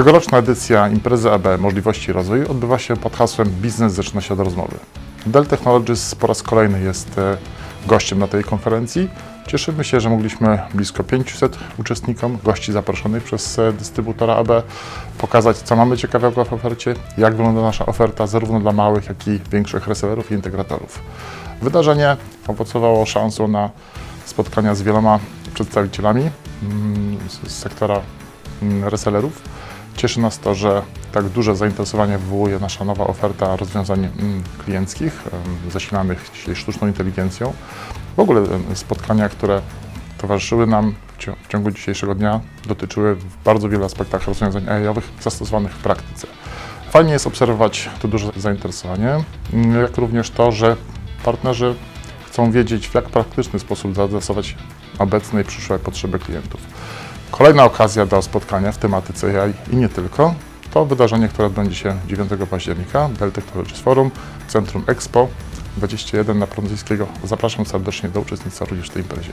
Tegoroczna edycja imprezy AB Możliwości Rozwoju odbywa się pod hasłem Biznes zaczyna się od rozmowy. Dell Technologies po raz kolejny jest e, gościem na tej konferencji. Cieszymy się, że mogliśmy blisko 500 uczestnikom, gości zaproszonych przez e, dystrybutora AB, pokazać, co mamy ciekawego w ofercie, jak wygląda nasza oferta zarówno dla małych, jak i większych resellerów i integratorów. Wydarzenie owocowało szansą na spotkania z wieloma przedstawicielami mm, z- sektora mm, resellerów. Cieszy nas to, że tak duże zainteresowanie wywołuje nasza nowa oferta rozwiązań mm, klienckich, zasilanych dzisiaj sztuczną inteligencją. W ogóle spotkania, które towarzyszyły nam w ciągu dzisiejszego dnia, dotyczyły w bardzo wielu aspektach rozwiązań AI-owych zastosowanych w praktyce. Fajnie jest obserwować to duże zainteresowanie, mm, jak również to, że partnerzy chcą wiedzieć, w jak praktyczny sposób zaadresować obecne i przyszłe potrzeby klientów. Kolejna okazja do spotkania w tematyce AI i nie tylko, to wydarzenie, które odbędzie się 9 października, Dell Technologies Forum, Centrum Expo 21 na Prądzyńskiego. Zapraszam serdecznie do uczestnictwa również w tej imprezie.